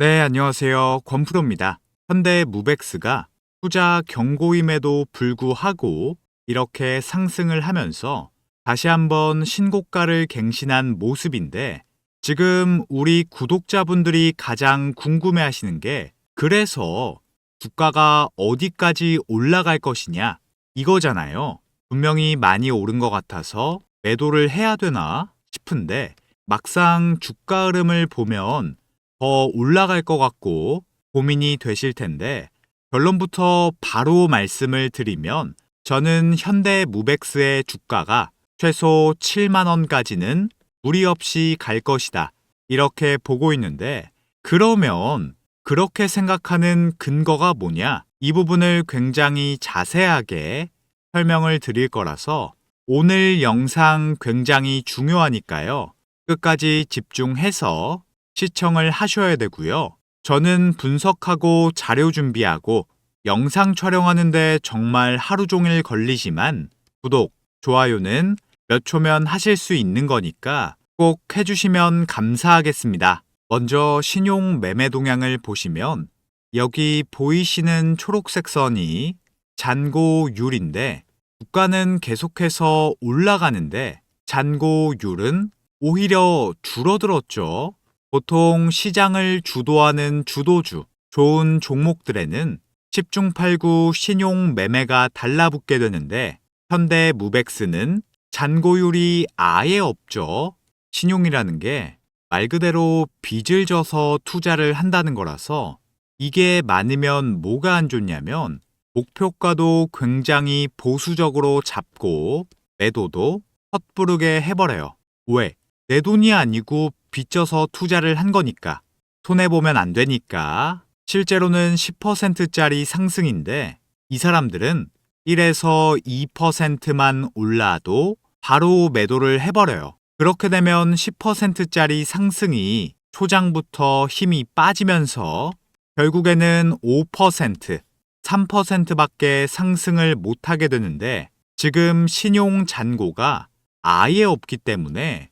네, 안녕하세요. 권프로입니다. 현대 무벡스가 투자 경고임에도 불구하고 이렇게 상승을 하면서 다시 한번 신고가를 갱신한 모습인데 지금 우리 구독자분들이 가장 궁금해 하시는 게 그래서 주가가 어디까지 올라갈 것이냐 이거잖아요. 분명히 많이 오른 것 같아서 매도를 해야 되나 싶은데 막상 주가 흐름을 보면 더 올라갈 것 같고 고민이 되실 텐데 결론부터 바로 말씀을 드리면 저는 현대 무벡스의 주가가 최소 7만 원까지는 무리 없이 갈 것이다. 이렇게 보고 있는데 그러면 그렇게 생각하는 근거가 뭐냐? 이 부분을 굉장히 자세하게 설명을 드릴 거라서 오늘 영상 굉장히 중요하니까요. 끝까지 집중해서 시청을 하셔야 되고요. 저는 분석하고 자료 준비하고 영상 촬영하는데 정말 하루 종일 걸리지만 구독, 좋아요는 몇 초면 하실 수 있는 거니까 꼭 해주시면 감사하겠습니다. 먼저 신용 매매 동향을 보시면 여기 보이시는 초록색 선이 잔고율인데 주가는 계속해서 올라가는데 잔고율은 오히려 줄어들었죠. 보통 시장을 주도하는 주도주, 좋은 종목들에는 10중 8구 신용 매매가 달라붙게 되는데 현대 무벡스는 잔고율이 아예 없죠. 신용이라는 게 말 그대로 빚을 져서 투자를 한다는 거라서 이게 많으면 뭐가 안 좋냐면 목표가도 굉장히 보수적으로 잡고 매도도 헛부르게 해버려요. 왜? 내 돈이 아니고 빚져서 투자를 한 거니까. 손해보면 안 되니까. 실제로는 10%짜리 상승인데 이 사람들은 1에서 2%만 올라도 바로 매도를 해버려요. 그렇게 되면 10%짜리 상승이 초장부터 힘이 빠지면서 결국에는 5%, 3%밖에 상승을 못하게 되는데 지금 신용 잔고가 아예 없기 때문에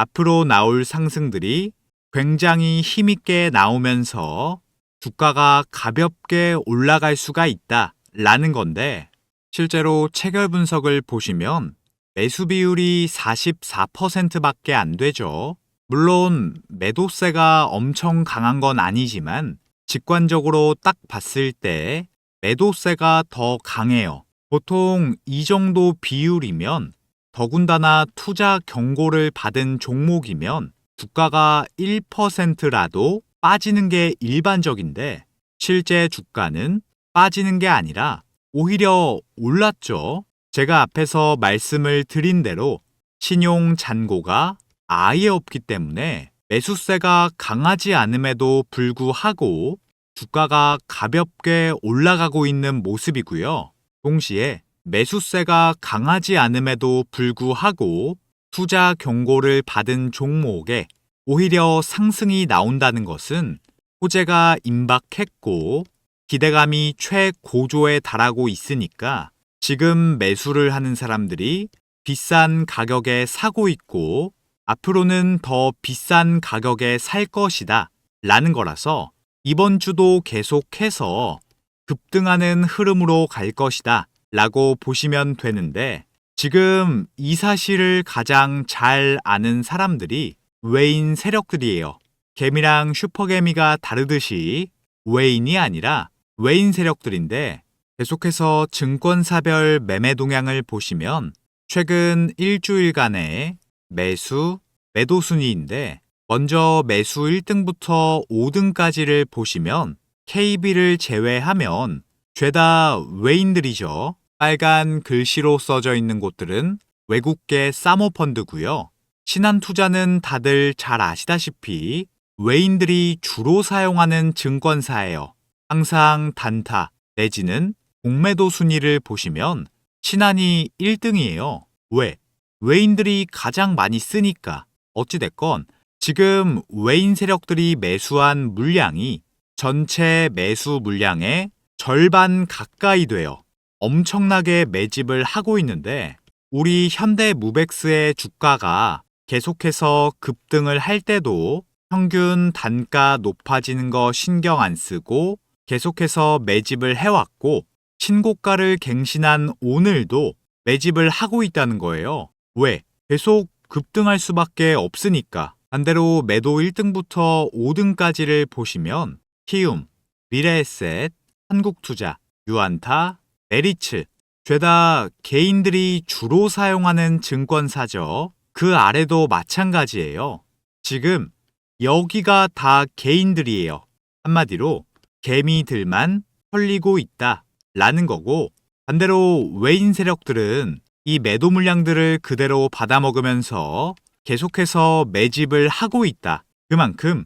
앞으로 나올 상승들이 굉장히 힘있게 나오면서 주가가 가볍게 올라갈 수가 있다 라는 건데 실제로 체결 분석을 보시면 매수 비율이 44%밖에 안 되죠. 물론 매도세가 엄청 강한 건 아니지만 직관적으로 딱 봤을 때 매도세가 더 강해요. 보통 이 정도 비율이면 더군다나 투자 경고를 받은 종목이면 주가가 1%라도 빠지는 게 일반적인데 실제 주가는 빠지는 게 아니라 오히려 올랐죠. 제가 앞에서 말씀을 드린 대로 신용 잔고가 아예 없기 때문에 매수세가 강하지 않음에도 불구하고 주가가 가볍게 올라가고 있는 모습이고요. 동시에 매수세가 강하지 않음에도 불구하고 투자 경고를 받은 종목에 오히려 상승이 나온다는 것은 호재가 임박했고 기대감이 최고조에 달하고 있으니까 지금 매수를 하는 사람들이 비싼 가격에 사고 있고 앞으로는 더 비싼 가격에 살 것이다 라는 거라서 이번 주도 계속해서 급등하는 흐름으로 갈 것이다 라고 보시면 되는데 지금 이 사실을 가장 잘 아는 사람들이 외인 세력들이에요. 개미랑 슈퍼개미가 다르듯이 외인이 아니라 외인 세력들인데 계속해서 증권사별 매매 동향을 보시면 최근 일주일간의 매수, 매도 순위인데 먼저 매수 1등부터 5등까지를 보시면 KB를 제외하면 죄다 외인들이죠. 빨간 글씨로 써져 있는 곳들은 외국계 사모펀드고요. 신한투자는 다들 잘 아시다시피 외인들이 주로 사용하는 증권사예요. 항상 단타 내지는 공매도 순위를 보시면 신한이 1등이에요. 왜? 외인들이 가장 많이 쓰니까. 어찌됐건 지금 외인 세력들이 매수한 물량이 전체 매수 물량의 절반 가까이 돼요. 엄청나게 매집을 하고 있는데 우리 현대 무벡스의 주가가 계속해서 급등을 할 때도 평균 단가 높아지는 거 신경 안 쓰고 계속해서 매집을 해왔고 신고가를 갱신한 오늘도 매집을 하고 있다는 거예요. 왜? 계속 급등할 수밖에 없으니까. 반대로 매도 1등부터 5등까지를 보시면 키움, 미래에셋, 한국투자, 유안타, 메리츠 죄다 개인들이 주로 사용하는 증권사죠. 그 아래도 마찬가지예요. 지금 여기가 다 개인들이에요. 한마디로 개미들만 털리고 있다 라는 거고 반대로 외인 세력들은 이 매도 물량들을 그대로 받아먹으면서 계속해서 매집을 하고 있다. 그만큼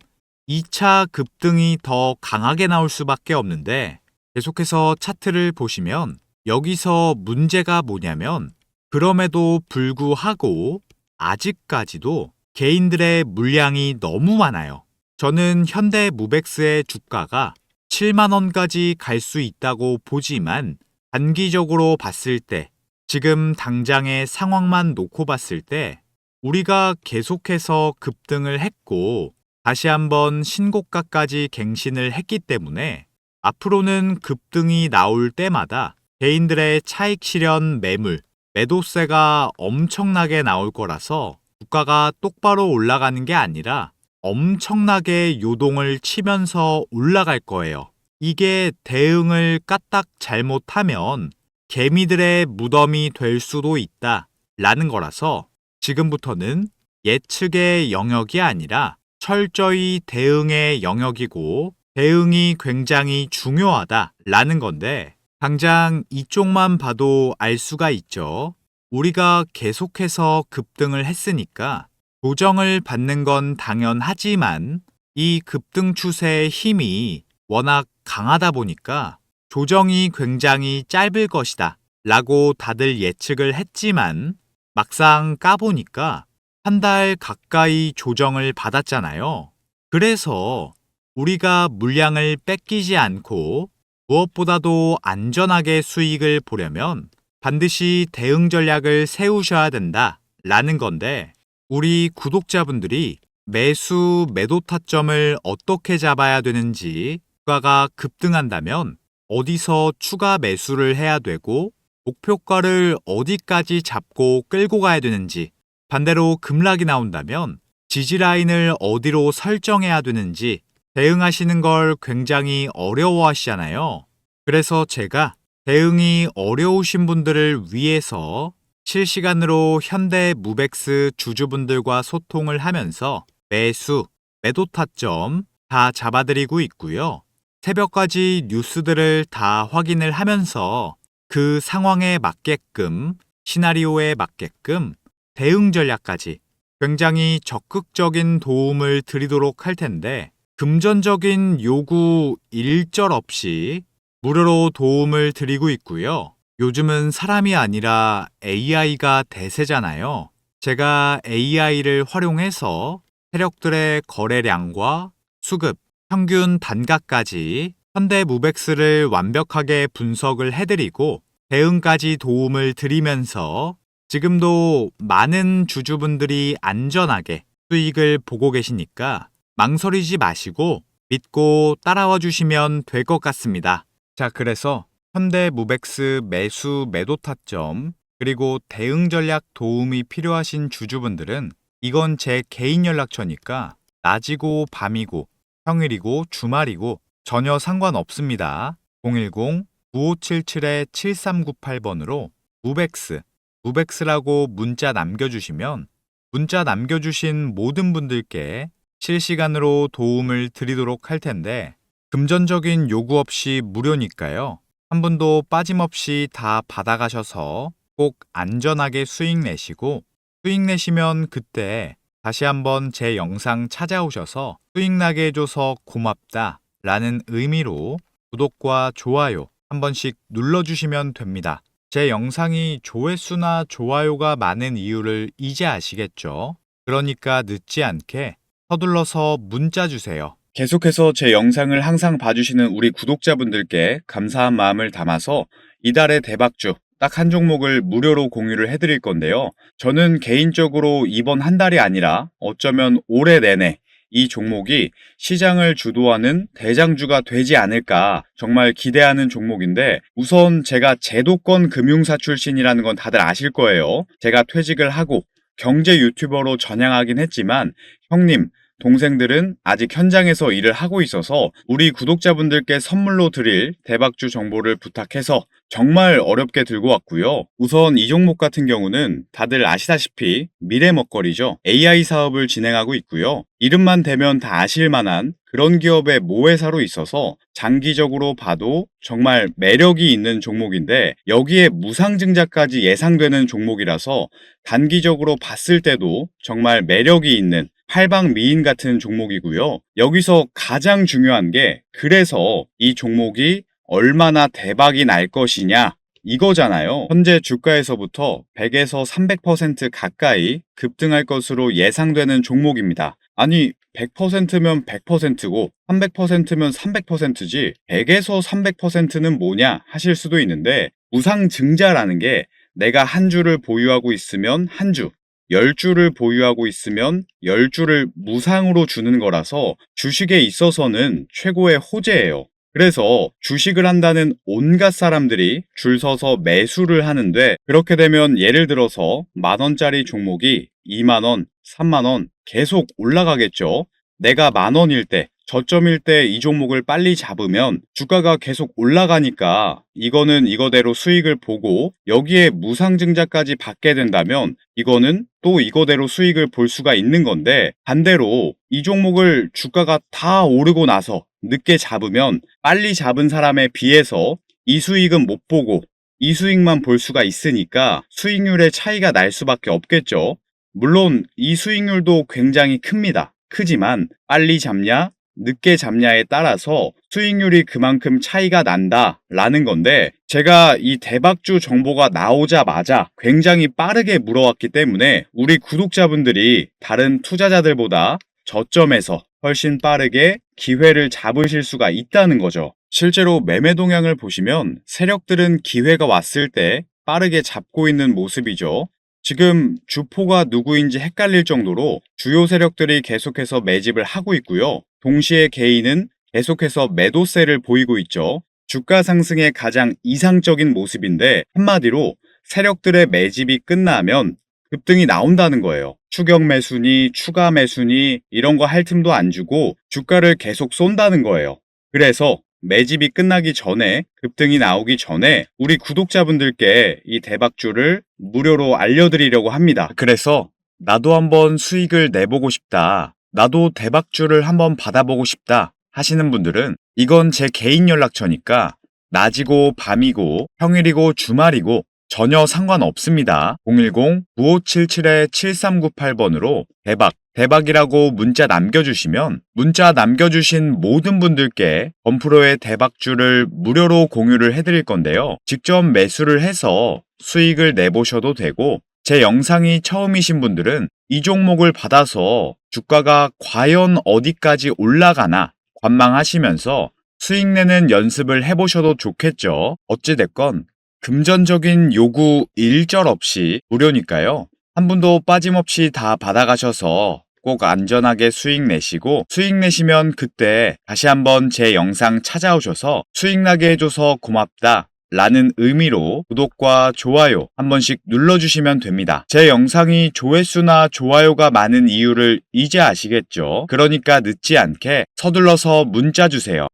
2차 급등이 더 강하게 나올 수밖에 없는데 계속해서 차트를 보시면 여기서 문제가 뭐냐면 그럼에도 불구하고 아직까지도 개인들의 물량이 너무 많아요. 저는 현대 무백스의 주가가 7만 원까지 갈 수 있다고 보지만 단기적으로 봤을 때 지금 당장의 상황만 놓고 봤을 때 우리가 계속해서 급등을 했고 다시 한번 신고가까지 갱신을 했기 때문에 앞으로는 급등이 나올 때마다 개인들의 차익 실현 매물, 매도세가 엄청나게 나올 거라서 주가가 똑바로 올라가는 게 아니라 엄청나게 요동을 치면서 올라갈 거예요. 이게 대응을 까딱 잘못하면 개미들의 무덤이 될 수도 있다 라는 거라서 지금부터는 예측의 영역이 아니라 철저히 대응의 영역이고 대응이 굉장히 중요하다 라는 건데 당장 이쪽만 봐도 알 수가 있죠. 우리가 계속해서 급등을 했으니까 조정을 받는 건 당연하지만 이 급등 추세의 힘이 워낙 강하다 보니까 조정이 굉장히 짧을 것이다 라고 다들 예측을 했지만 막상 까보니까 한 달 가까이 조정을 받았잖아요. 그래서 우리가 물량을 뺏기지 않고 무엇보다도 안전하게 수익을 보려면 반드시 대응 전략을 세우셔야 된다 라는 건데 우리 구독자분들이 매수 매도 타점을 어떻게 잡아야 되는지 주가가 급등한다면 어디서 추가 매수를 해야 되고 목표가를 어디까지 잡고 끌고 가야 되는지 반대로 급락이 나온다면 지지라인을 어디로 설정해야 되는지 대응하시는 걸 굉장히 어려워 하시잖아요. 그래서 제가 대응이 어려우신 분들을 위해서 실시간으로 현대 무백스 주주분들과 소통을 하면서 매수, 매도 타점 다 잡아드리고 있고요. 새벽까지 뉴스들을 다 확인을 하면서 그 상황에 맞게끔 시나리오에 맞게끔 대응 전략까지 굉장히 적극적인 도움을 드리도록 할 텐데 금전적인 요구 일절 없이 무료로 도움을 드리고 있고요. 요즘은 사람이 아니라 AI가 대세잖아요. 제가 AI를 활용해서 세력들의 거래량과 수급, 평균 단가까지 현대 무백스를 완벽하게 분석을 해드리고 대응까지 도움을 드리면서 지금도 많은 주주분들이 안전하게 수익을 보고 계시니까 망설이지 마시고 믿고 따라와 주시면 될 것 같습니다. 자, 그래서 현대 무백스 매수 매도 타점 그리고 대응 전략 도움이 필요하신 주주분들은 이건 제 개인 연락처니까 낮이고 밤이고 평일이고 주말이고 전혀 상관없습니다. 010-9577-7398번으로 무백스, 무백스라고 문자 남겨주시면 문자 남겨주신 모든 분들께 실시간으로 도움을 드리도록 할 텐데 금전적인 요구 없이 무료니까요. 한 분도 빠짐없이 다 받아가셔서 꼭 안전하게 수익 내시고 수익 내시면 그때 다시 한번 제 영상 찾아오셔서 수익 나게 해줘서 고맙다 라는 의미로 구독과 좋아요 한 번씩 눌러주시면 됩니다. 제 영상이 조회수나 좋아요가 많은 이유를 이제 아시겠죠? 그러니까 늦지 않게 서둘러서 문자 주세요. 계속해서 제 영상을 항상 봐주시는 우리 구독자분들께 감사한 마음을 담아서 이달의 대박주 딱 한 종목을 무료로 공유를 해드릴 건데요. 저는 개인적으로 이번 한 달이 아니라 어쩌면 올해 내내 이 종목이 시장을 주도하는 대장주가 되지 않을까 정말 기대하는 종목인데 우선 제가 제도권 금융사 출신이라는 건 다들 아실 거예요. 제가 퇴직을 하고 경제 유튜버로 전향하긴 했지만 형님, 동생들은 아직 현장에서 일을 하고 있어서 우리 구독자분들께 선물로 드릴 대박주 정보를 부탁해서 정말 어렵게 들고 왔고요. 우선 이 종목 같은 경우는 다들 아시다시피 미래 먹거리죠. AI 사업을 진행하고 있고요. 이름만 대면 다 아실 만한 그런 기업의 모회사로 있어서 장기적으로 봐도 정말 매력이 있는 종목인데 여기에 무상증자까지 예상되는 종목이라서 단기적으로 봤을 때도 정말 매력이 있는 팔방 미인 같은 종목이고요. 여기서 가장 중요한 게 그래서 이 종목이 얼마나 대박이 날 것이냐 이거잖아요. 현재 주가에서부터 100에서 300% 가까이 급등할 것으로 예상되는 종목입니다. 아니 100%면 100%고 300%면 300%지 100에서 300%는 뭐냐 하실 수도 있는데 무상증자라는 게 내가 한 주를 보유하고 있으면 한 주, 10주를 보유하고 있으면 10주를 무상으로 주는 거라서 주식에 있어서는 최고의 호재예요. 그래서 주식을 한다는 온갖 사람들이 줄 서서 매수를 하는데 그렇게 되면 예를 들어서 만 원짜리 종목이 2만 원, 3만 원 계속 올라가겠죠. 내가 만 원일 때 저점일 때 이 종목을 빨리 잡으면 주가가 계속 올라가니까 이거는 이거대로 수익을 보고 여기에 무상증자까지 받게 된다면 이거는 또 이거대로 수익을 볼 수가 있는 건데 반대로 이 종목을 주가가 다 오르고 나서 늦게 잡으면 빨리 잡은 사람에 비해서 이 수익은 못 보고 이 수익만 볼 수가 있으니까 수익률의 차이가 날 수밖에 없겠죠. 물론 이 수익률도 굉장히 큽니다. 크지만 빨리 잡냐 늦게 잡냐에 따라서 수익률이 그만큼 차이가 난다 라는 건데 제가 이 대박주 정보가 나오자마자 굉장히 빠르게 물어왔기 때문에 우리 구독자분들이 다른 투자자들보다 저점에서 훨씬 빠르게 기회를 잡으실 수가 있다는 거죠. 실제로 매매 동향을 보시면 세력들은 기회가 왔을 때 빠르게 잡고 있는 모습이죠. 지금 주포가 누구인지 헷갈릴 정도로 주요 세력들이 계속해서 매집을 하고 있고요. 동시에 개인은 계속해서 매도세를 보이고 있죠. 주가 상승의 가장 이상적인 모습인데 한마디로 세력들의 매집이 끝나면 급등이 나온다는 거예요. 추격 매수니 추가 매수니 이런 거 할 틈도 안 주고 주가를 계속 쏜다는 거예요. 그래서 매집이 끝나기 전에 급등이 나오기 전에 우리 구독자분들께 이 대박주를 무료로 알려드리려고 합니다. 그래서 나도 한번 수익을 내보고 싶다. 나도 대박주를 한번 받아보고 싶다 하시는 분들은 이건 제 개인 연락처니까 낮이고 밤이고 평일이고 주말이고 전혀 상관없습니다. 010-9577-7398번으로 대박, 대박이라고 문자 남겨주시면 문자 남겨주신 모든 분들께 건프로의 대박주를 무료로 공유를 해드릴 건데요. 직접 매수를 해서 수익을 내보셔도 되고 제 영상이 처음이신 분들은 이 종목을 받아서 주가가 과연 어디까지 올라가나 관망하시면서 수익 내는 연습을 해보셔도 좋겠죠. 어찌됐건 금전적인 요구 일절 없이 무료니까요. 한 분도 빠짐없이 다 받아가셔서 꼭 안전하게 수익 내시고 수익 내시면 그때 다시 한번 제 영상 찾아오셔서 수익 나게 해줘서 고맙다. 라는 의미로 구독과 좋아요 한 번씩 눌러주시면 됩니다. 제 영상이 조회수나 좋아요가 많은 이유를 이제 아시겠죠? 그러니까 늦지 않게 서둘러서 문자 주세요.